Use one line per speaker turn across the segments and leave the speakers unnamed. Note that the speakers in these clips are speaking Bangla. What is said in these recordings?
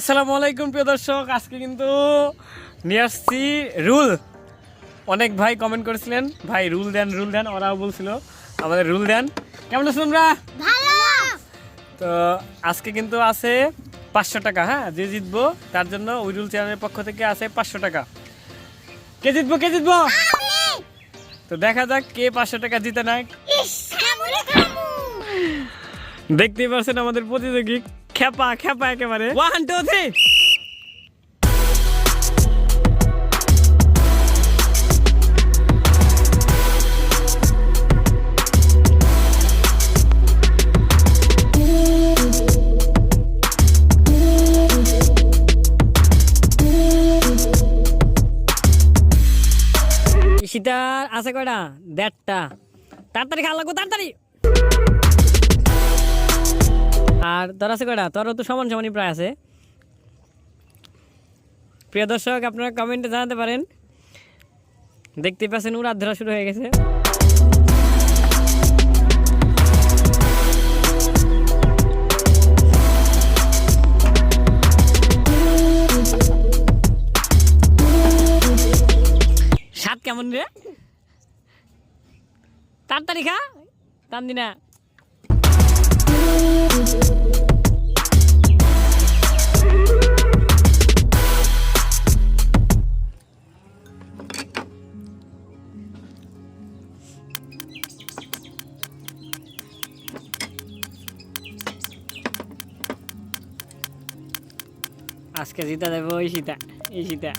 আসসালামু আলাইকুম প্রিয় দর্শক। আজকে কিন্তু নিয়ে আসছি রুল। অনেক ভাই কমেন্ট করেছিলেন। ভাই রুল দেন রুল দেন ওরাও বলছিল আমাদের রুল দেন। কেমন আছেন আমরা
ভালো।
তো আজকে কিন্তু আছে পাঁচশো টাকা হ্যাঁ? যে জিতবো তার জন্য ওই রুল চ্যানেলের পক্ষ থেকে আছে পাঁচশো টাকা। কে জিতবো কে জিতবো? তো দেখা যাক কে পাঁচশো টাকা জিতে নেয়। দেখতেই পাচ্ছেন আমাদের প্রতিযোগী। খেপা খেপা একেবারে। ওয়ান টু থ্রি সীতার আছে কয়টা? দেড়টা। তাড়াতাড়ি খাওয়া লাগবো তাড়াতাড়ি। আর তোর আছে কয়টা? তোরও তো সমান সমানই প্রায় আছে। প্রিয় দর্শক, আপনারা কমেন্টে জানাতে পারেন। দেখতে পাচ্ছেন উড়ার ধরা শুরু হয়ে গেছে। স্বাদ কেমন রে? তাড়াতাড়ি খা, টান দিনা আজকে জিতা দেবো এই সীতা এই সীতা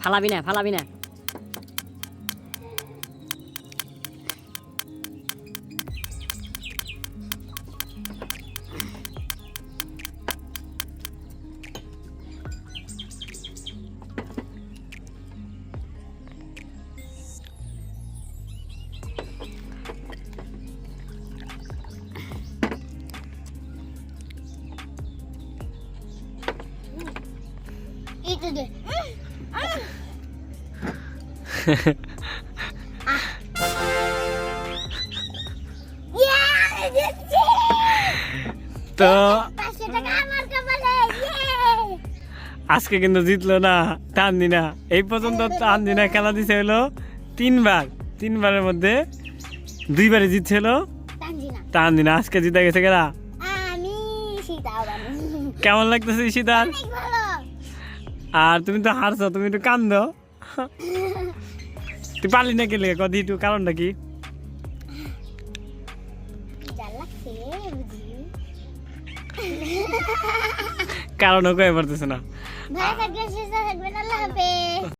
ফালাবি না ফালাবি না তো
ইয়ে
আজকে কিন্তু জিতলো না তানজিনা এই পর্যন্ত তানজিনা খেলা দিছে হলো তিনবার। তিনবারের মধ্যে দুইবারে জিতছে হলো
তানজিনা
তানজিনা আজকে জিতে গেছে কেনা
আমি সীতা বানু
কেমন লাগতেছে
ভালো।
আর তুমি তো হারছো তুমি একটু কান্দ। তুই পারলি না গেলে কদি একটু কারণটা কি? কারণও কয়ে পারতেছে না।